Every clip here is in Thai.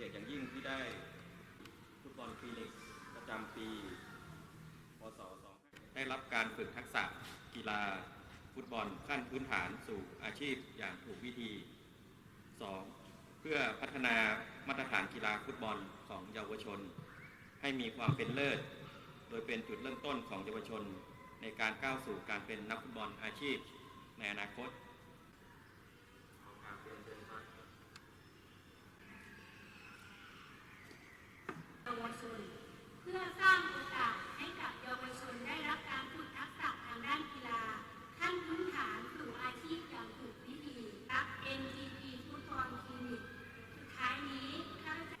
ียรติอย่างยิ่งที่ได้ฟุตบอลฟีนิกซ์ประจำปี พศ 2 ได้รับการฝึกทักษะกีฬาฟุตบอลขั้นพื้นฐานสู่อาชีพอย่างถูกวิธี 2. เพื่อพัฒนามาตรฐานกีฬาฟุตบอลของเยาวชน ให้มีความเป็นเลิศ โดยเป็นจุดเริ่มต้นของเยาวชนในการก้าวสู่การเป็นนักฟุตบอลอาชีพในอนาคต พื่อสร้างโอกาสให้กับเยาวชนได้รับการฝึกทักษะทางด้านกีฬา ขั้นพื้นฐานสู่อาชีพอย่างถูกวิธีรับ NTP ฟุตบอลคลินิกสุดท้ายนี้ข้าราชการ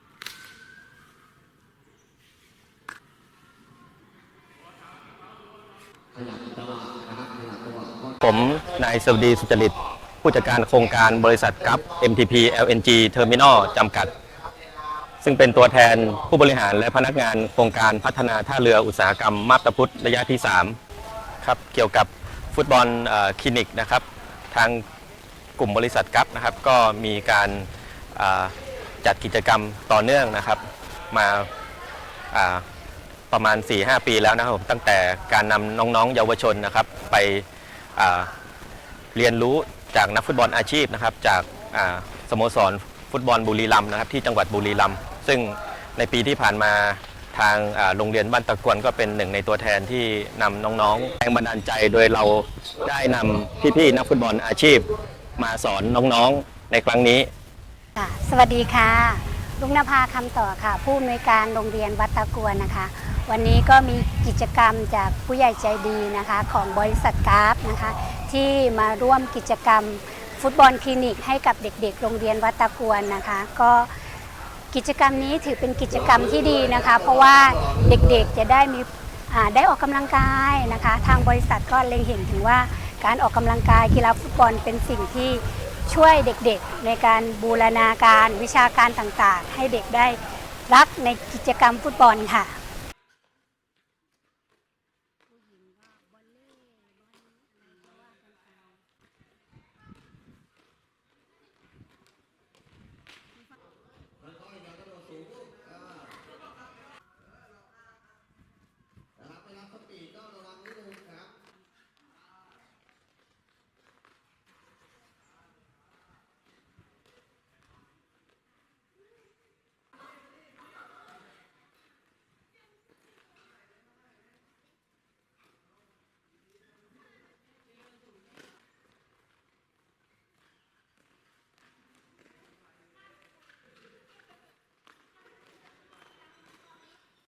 ผมนายสวดีสุจริต ผู้จัดการโครงการบริษัทกัฟ MTP LNG Terminal จำกัด ซึ่งเป็นตัวแทนผู้บริหารและพนักงานโครงการพัฒนาท่าเรืออุตสาหกรรมมาบตาพุธระยะที่ 3 ครับ เกี่ยวกับฟุตบอลคลินิกนะครับ ทางกลุ่มบริษัทกัฟนะครับ ก็มีการจัดกิจกรรมต่อเนื่องนะครับ มาประมาณ 4-5 ปีแล้วนะครับตั้งแต่การนำน้องๆ เยาวชนนะครับ ไปเรียนรู้จากนักฟุตบอลอาชีพนะครับ จากสโมสรฟุตบอลบุรีรัมย์นะครับ ที่จังหวัดบุรีรัมย์ ซึ่งในปีที่ผ่านมาทางโรงเรียนบ้านตะกวนก็เป็นหนึ่งในตัวแทนที่นำน้องๆแรงบันดาลใจโดยเราได้นำพี่ๆนักฟุตบอลอาชีพ มาสอนน้องๆในครั้งนี้ค่ะสวัสดีค่ะ ลุงนภาคำต่อค่ะ ผู้อำนวยการโรงเรียนวัดตะกวนนะคะ วันนี้ก็มีกิจกรรมจากผู้ใหญ่ใจดีนะคะ ของบริษัทกราฟนะคะ ที่มาร่วมกิจกรรมฟุตบอลคลินิกให้กับเด็กๆ โรงเรียนวัดตะกวนนะคะ ก็ กิจกรรมนี้ถือเป็นกิจกรรมที่ดีนะคะ เพราะว่าเด็กๆจะได้มีได้ออกกำลังกายนะคะ ทางบริษัทก็เล็งเห็นถึงว่าการออกกำลังกายกีฬาฟุตบอลเป็นสิ่งที่ช่วยเด็กๆ ในการบูรณาการวิชาการต่างๆ ให้เด็กได้รักในกิจกรรมฟุตบอลค่ะ